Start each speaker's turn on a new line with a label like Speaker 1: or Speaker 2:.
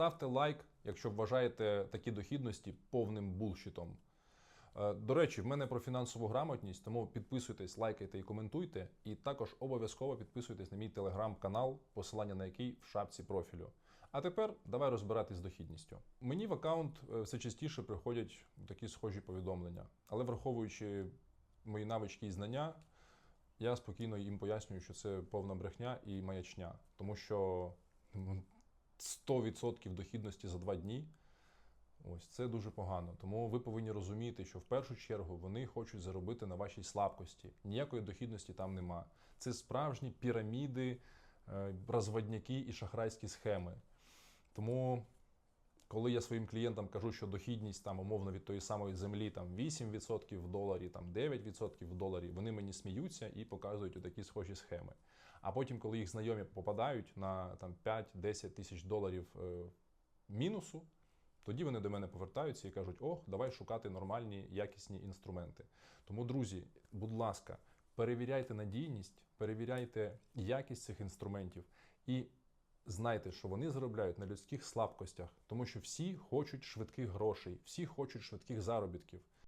Speaker 1: Ставте лайк, якщо вважаєте такі дохідності повним булшітом. Е, До речі, в мене про фінансову грамотність, тому підписуйтесь, лайкайте і коментуйте. І також обов'язково підписуйтесь на мій телеграм-канал, посилання на який в шапці профілю. А тепер давай розбиратись з дохідністю. Мені в аккаунт е, все частіше приходять такі схожі повідомлення, але враховуючи мої навички і знання, я спокійно їм пояснюю, що це повна брехня і маячня, тому що ну, 100% дохідності за два дні. Ось це дуже погано. Тому ви повинні розуміти, що в першу чергу вони хочуть заробити на вашій слабкості. Ніякої дохідності там нема. Це справжні піраміди, е, розводняки і шахрайські схеми. Тому, коли я своїм клієнтам кажу, що дохідність там умовно від тої самої землі там 8% в доларі, там 9% в доларі, вони мені сміються і показують такі схожі схеми. А потім, коли їх знайомі попадають на там 5-10 тисяч доларів е, мінусу, тоді вони до мене повертаються і кажуть: ох, давай шукати нормальні якісні інструменти. Тому, друзі, будь ласка, перевіряйте надійність, перевіряйте якість цих інструментів і знайте, що вони заробляють на людських слабкостях, тому що всі хочуть швидких грошей, всі хочуть швидких заробітків.